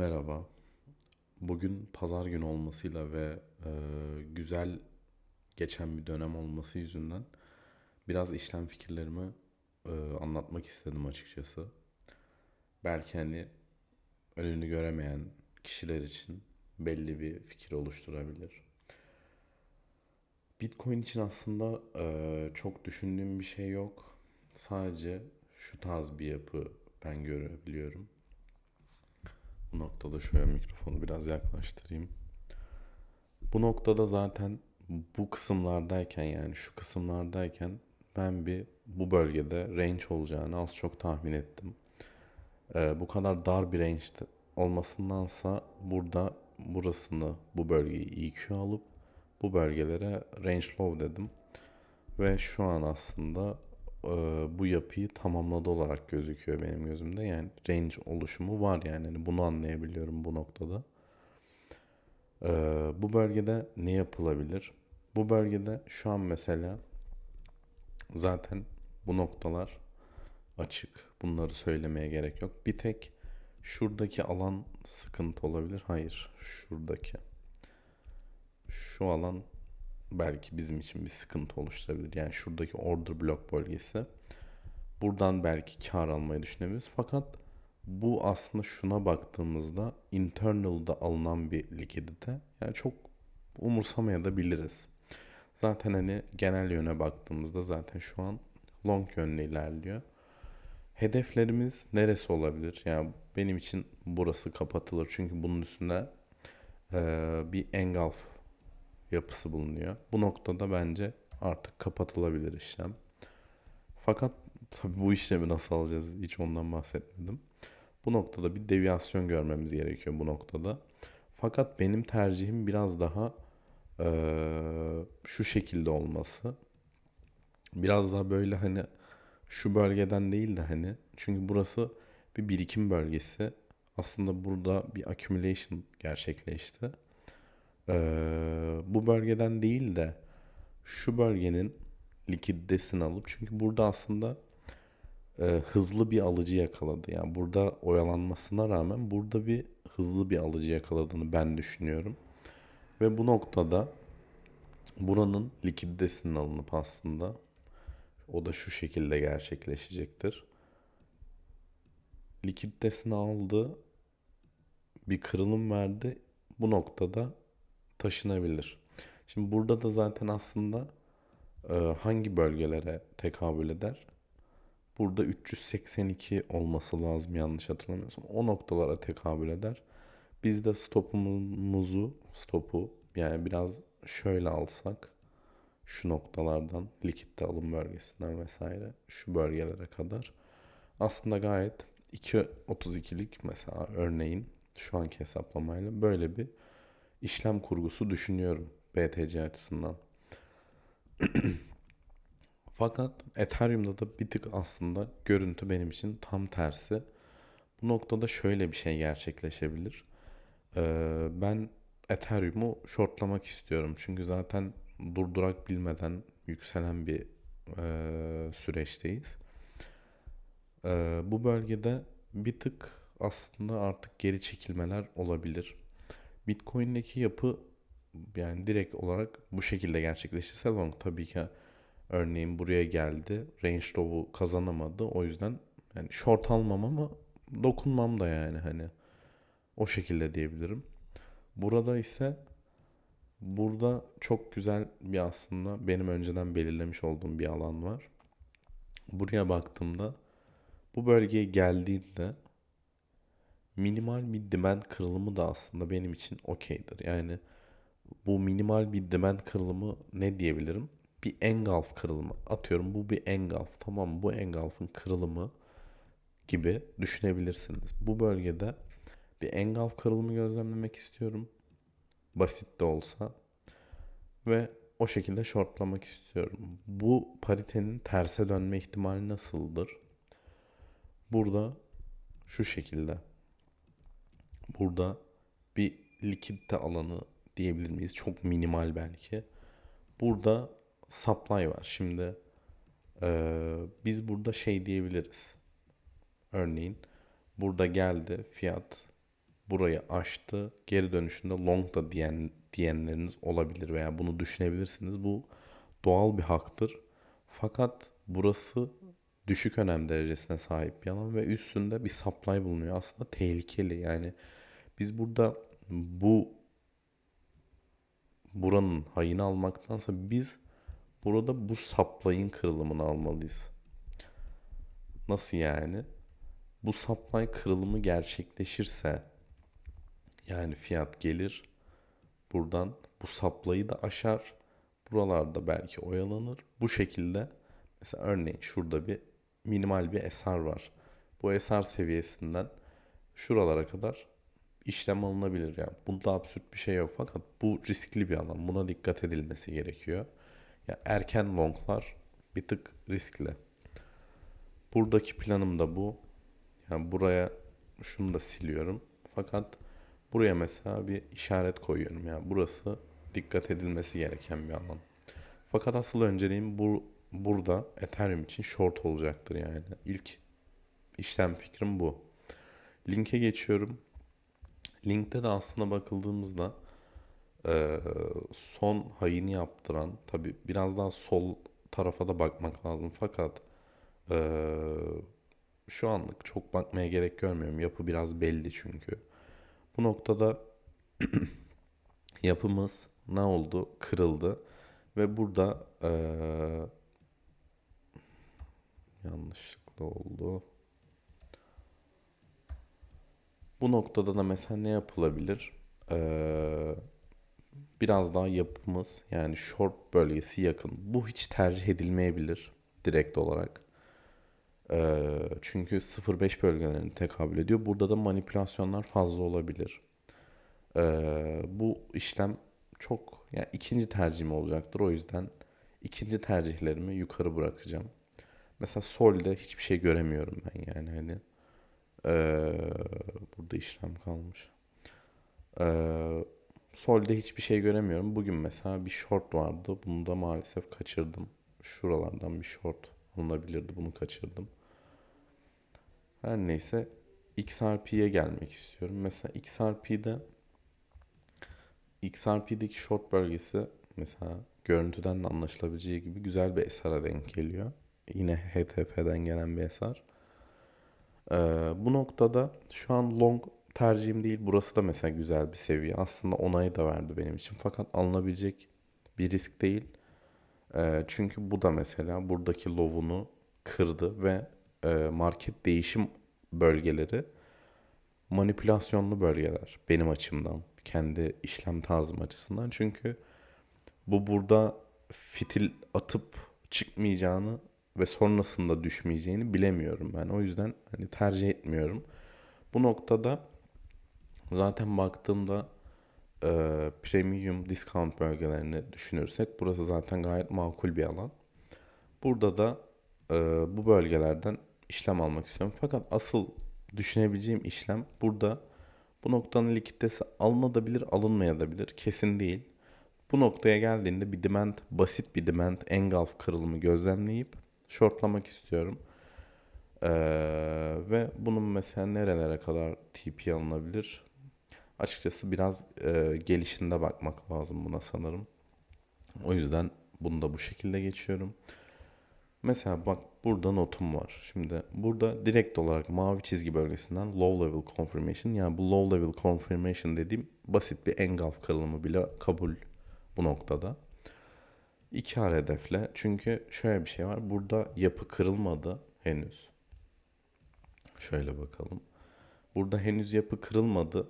Merhaba. Bugün pazar günü olmasıyla ve e, güzel geçen bir dönem olması yüzünden biraz işlem fikirlerimi e, anlatmak istedim açıkçası. Belki hani önünü göremeyen kişiler için belli bir fikir oluşturabilir. Bitcoin için aslında e, çok düşündüğüm bir şey yok. Sadece şu tarz bir yapı ben görebiliyorum. Bu noktada şöyle mikrofonu biraz yaklaştırayım. Bu noktada zaten bu kısımlardayken yani şu kısımlardayken ben bir bu bölgede range olacağını az çok tahmin ettim. Ee, bu kadar dar bir range olmasındansa burada burasını bu bölgeyi EQ alıp bu bölgelere range low dedim. Ve şu an aslında bu yapıyı tamamladı olarak gözüküyor benim gözümde. Yani range oluşumu var yani. Hani bunu anlayabiliyorum bu noktada. Bu bölgede ne yapılabilir? Bu bölgede şu an mesela zaten bu noktalar açık. Bunları söylemeye gerek yok. Bir tek şuradaki alan sıkıntı olabilir. Hayır, şuradaki. Şu alan belki bizim için bir sıkıntı oluşturabilir. Yani şuradaki order block bölgesi. Buradan belki kar almayı düşünebiliriz. Fakat bu aslında şuna baktığımızda internal'da alınan bir likidite. Yani çok umursamaya da biliriz. Zaten hani genel yöne baktığımızda zaten şu an long yönlü ilerliyor. Hedeflerimiz neresi olabilir? Yani benim için burası kapatılır. Çünkü bunun üstünde e, bir engulf yapısı bulunuyor. Bu noktada bence artık kapatılabilir işlem. Fakat tabi bu işlemi nasıl alacağız hiç ondan bahsetmedim. Bu noktada bir deviyasyon görmemiz gerekiyor bu noktada. Fakat benim tercihim biraz daha e, şu şekilde olması. Biraz daha böyle hani şu bölgeden değil de hani çünkü burası bir birikim bölgesi. Aslında burada bir accumulation gerçekleşti. Ee, bu bölgeden değil de şu bölgenin likiditesini alıp çünkü burada aslında e, hızlı bir alıcı yakaladı. Yani burada oyalanmasına rağmen burada bir hızlı bir alıcı yakaladığını ben düşünüyorum. Ve bu noktada buranın likiditesinin alınıp aslında o da şu şekilde gerçekleşecektir. Likiditesini aldı. Bir kırılım verdi. Bu noktada taşınabilir. Şimdi burada da zaten aslında e, hangi bölgelere tekabül eder? Burada 382 olması lazım yanlış hatırlamıyorsam. O noktalara tekabül eder. Biz de stopumuzu, stopu yani biraz şöyle alsak şu noktalardan likitte alım bölgesinden vesaire şu bölgelere kadar aslında gayet 2.32'lik mesela örneğin şu anki hesaplamayla böyle bir işlem kurgusu düşünüyorum BTC açısından. Fakat Ethereum'da da bir tık aslında görüntü benim için tam tersi. Bu noktada şöyle bir şey gerçekleşebilir. Ee, ben Ethereum'u shortlamak istiyorum. Çünkü zaten durdurak bilmeden yükselen bir e, süreçteyiz. E, bu bölgede bir tık aslında artık geri çekilmeler olabilir. Bitcoin'deki yapı yani direkt olarak bu şekilde gerçekleşti. long tabii ki örneğin buraya geldi. Range low'u kazanamadı. O yüzden yani short almam ama dokunmam da yani hani o şekilde diyebilirim. Burada ise burada çok güzel bir aslında benim önceden belirlemiş olduğum bir alan var. Buraya baktığımda bu bölgeye geldiğinde minimal bir demand kırılımı da aslında benim için okeydir. Yani bu minimal bir demand kırılımı ne diyebilirim? Bir engulf kırılımı. Atıyorum bu bir engulf. Tamam bu engulf'ın kırılımı gibi düşünebilirsiniz. Bu bölgede bir engulf kırılımı gözlemlemek istiyorum. Basit de olsa. Ve o şekilde shortlamak istiyorum. Bu paritenin terse dönme ihtimali nasıldır? Burada şu şekilde burada bir likitte alanı diyebilir miyiz? Çok minimal belki. Burada supply var. Şimdi e, biz burada şey diyebiliriz. Örneğin burada geldi fiyat burayı aştı. Geri dönüşünde long da diyen, diyenleriniz olabilir veya bunu düşünebilirsiniz. Bu doğal bir haktır. Fakat burası düşük önem derecesine sahip bir alan ve üstünde bir supply bulunuyor. Aslında tehlikeli yani biz burada bu buranın hayını almaktansa biz burada bu supply'ın kırılımını almalıyız. Nasıl yani? Bu supply kırılımı gerçekleşirse yani fiyat gelir buradan bu supply'ı da aşar. Buralarda belki oyalanır. Bu şekilde mesela örneğin şurada bir minimal bir SR var. Bu SR seviyesinden şuralara kadar işlem alınabilir yani. Bunda absürt bir şey yok fakat bu riskli bir alan. Buna dikkat edilmesi gerekiyor. Ya erken longlar bir tık riskli. Buradaki planım da bu. Yani buraya şunu da siliyorum. Fakat buraya mesela bir işaret koyuyorum. Yani burası dikkat edilmesi gereken bir alan. Fakat asıl önceliğim bu burada Ethereum için short olacaktır yani. İlk işlem fikrim bu. Linke geçiyorum. Linkte de aslında bakıldığımızda son hayını yaptıran tabi biraz daha sol tarafa da bakmak lazım fakat şu anlık çok bakmaya gerek görmüyorum. Yapı biraz belli çünkü. Bu noktada yapımız ne oldu? Kırıldı. Ve burada e, yanlışlıkla oldu. Bu noktada da mesela ne yapılabilir? Ee, biraz daha yapımız yani short bölgesi yakın. Bu hiç tercih edilmeyebilir direkt olarak. Ee, çünkü 0.5 bölgelerine tekabül ediyor. Burada da manipülasyonlar fazla olabilir. Ee, bu işlem çok yani ikinci tercihim olacaktır. O yüzden ikinci tercihlerimi yukarı bırakacağım. Mesela solde hiçbir şey göremiyorum ben yani hani ee, burada işlem kalmış. Ee, solde hiçbir şey göremiyorum. Bugün mesela bir short vardı. Bunu da maalesef kaçırdım. Şuralardan bir short alınabilirdi. Bunu kaçırdım. Her neyse XRP'ye gelmek istiyorum. Mesela XRP'de XRP'deki short bölgesi mesela görüntüden de anlaşılabileceği gibi güzel bir SR'a denk geliyor. Yine HTF'den gelen bir SR. Ee, bu noktada şu an long tercihim değil. Burası da mesela güzel bir seviye. Aslında onayı da verdi benim için. Fakat alınabilecek bir risk değil. Ee, çünkü bu da mesela buradaki low'unu kırdı ve e, market değişim bölgeleri manipülasyonlu bölgeler benim açımdan. Kendi işlem tarzım açısından. Çünkü bu burada fitil atıp çıkmayacağını ve sonrasında düşmeyeceğini bilemiyorum ben. O yüzden hani tercih etmiyorum. Bu noktada zaten baktığımda e, premium discount bölgelerini düşünürsek burası zaten gayet makul bir alan. Burada da e, bu bölgelerden işlem almak istiyorum. Fakat asıl düşünebileceğim işlem burada bu noktanın likiditesi alınabilir, alınmayabilir. Kesin değil. Bu noktaya geldiğinde bir demand, basit bir demand engulf kırılımı gözlemleyip shortlamak istiyorum. Ee, ve bunun mesela nerelere kadar TP alınabilir? Açıkçası biraz e, gelişinde bakmak lazım buna sanırım. O yüzden bunu da bu şekilde geçiyorum. Mesela bak burada notum var. Şimdi burada direkt olarak mavi çizgi bölgesinden low level confirmation yani bu low level confirmation dediğim basit bir engulf kırılımı bile kabul bu noktada. İki ar hedefle. Çünkü şöyle bir şey var. Burada yapı kırılmadı henüz. Şöyle bakalım. Burada henüz yapı kırılmadı.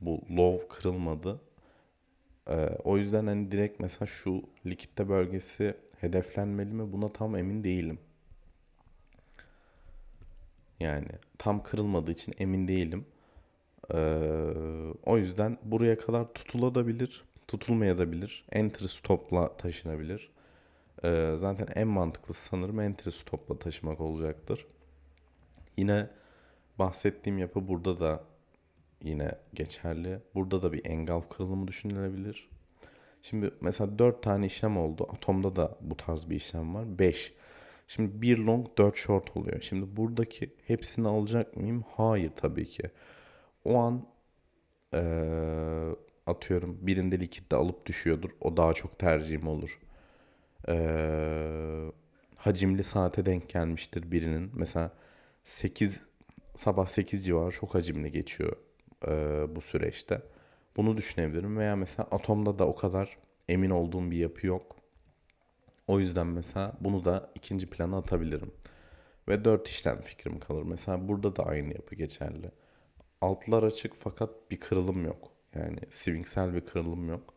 Bu low kırılmadı. Ee, o yüzden hani direkt mesela şu likitte bölgesi hedeflenmeli mi buna tam emin değilim. Yani tam kırılmadığı için emin değilim. Ee, o yüzden buraya kadar tutulabilir tutulmayabilir. Entry stop'la taşınabilir. Ee, zaten en mantıklısı sanırım entry stop'la taşımak olacaktır. Yine bahsettiğim yapı burada da yine geçerli. Burada da bir engulf kırılımı düşünülebilir. Şimdi mesela 4 tane işlem oldu. Atomda da bu tarz bir işlem var. 5. Şimdi 1 long 4 short oluyor. Şimdi buradaki hepsini alacak mıyım? Hayır tabii ki. o an eee, atıyorum birinde likitte alıp düşüyordur. O daha çok tercihim olur. Eee, hacimli saate denk gelmiştir birinin. Mesela 8 sabah 8 civarı çok hacimli geçiyor eee, bu süreçte. Bunu düşünebilirim veya mesela atomda da o kadar emin olduğum bir yapı yok. O yüzden mesela bunu da ikinci plana atabilirim. Ve dört işlem fikrim kalır. Mesela burada da aynı yapı geçerli. Altlar açık fakat bir kırılım yok. Yani swingsel bir kırılım yok.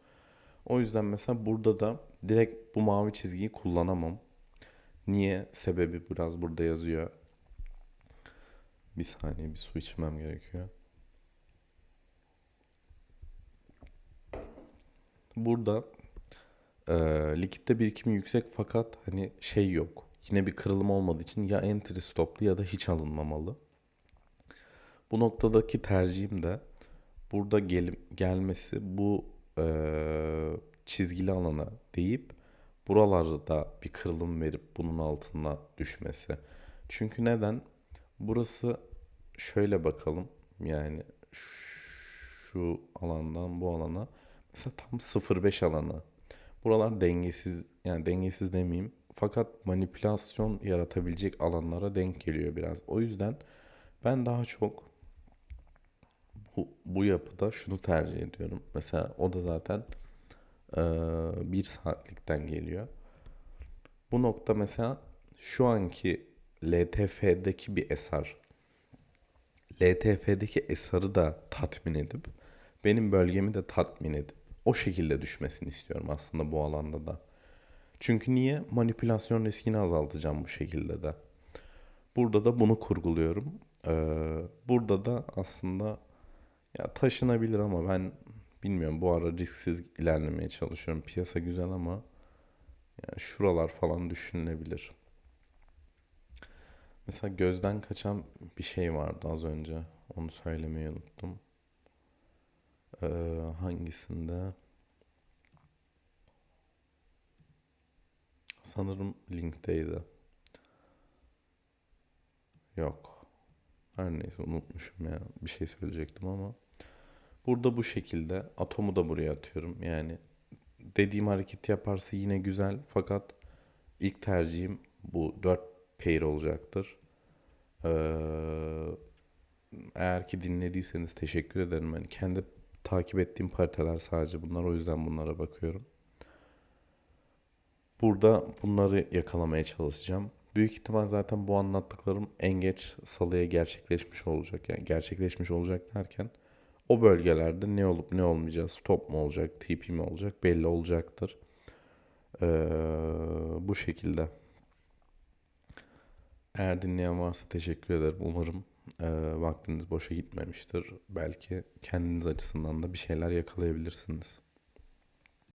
O yüzden mesela burada da direkt bu mavi çizgiyi kullanamam. Niye? Sebebi biraz burada yazıyor. Bir saniye bir su içmem gerekiyor. Burada e, likitte birikimi yüksek fakat hani şey yok. Yine bir kırılım olmadığı için ya entry stoplu ya da hiç alınmamalı. Bu noktadaki tercihim de burada gel gelmesi bu e, çizgili alana deyip buralarda bir kırılım verip bunun altına düşmesi. Çünkü neden? Burası şöyle bakalım yani şu alandan bu alana mesela tam 0.5 alanı. Buralar dengesiz yani dengesiz demeyeyim fakat manipülasyon yaratabilecek alanlara denk geliyor biraz. O yüzden ben daha çok bu, yapıda şunu tercih ediyorum. Mesela o da zaten eee, bir saatlikten geliyor. Bu nokta mesela şu anki LTF'deki bir eser. LTF'deki esarı da tatmin edip benim bölgemi de tatmin edip o şekilde düşmesini istiyorum aslında bu alanda da. Çünkü niye? Manipülasyon riskini azaltacağım bu şekilde de. Burada da bunu kurguluyorum. Ee, burada da aslında ya taşınabilir ama ben bilmiyorum bu ara risksiz ilerlemeye çalışıyorum. Piyasa güzel ama ya şuralar falan düşünülebilir. Mesela gözden kaçan bir şey vardı az önce. Onu söylemeyi unuttum. Ee, hangisinde? Sanırım linkteydi. Yok. Her neyse unutmuşum ya. Bir şey söyleyecektim ama. Burada bu şekilde atomu da buraya atıyorum. Yani dediğim hareketi yaparsa yine güzel fakat ilk tercihim bu 4 pair olacaktır. Ee, eğer ki dinlediyseniz teşekkür ederim. Yani kendi takip ettiğim pariteler sadece bunlar. O yüzden bunlara bakıyorum. Burada bunları yakalamaya çalışacağım. Büyük ihtimal zaten bu anlattıklarım en geç salıya gerçekleşmiş olacak. Yani gerçekleşmiş olacak derken o bölgelerde ne olup ne olmayacağız, stop mu olacak, TP mi olacak belli olacaktır. Ee, bu şekilde. Eğer dinleyen varsa teşekkür ederim. Umarım e, vaktiniz boşa gitmemiştir. Belki kendiniz açısından da bir şeyler yakalayabilirsiniz.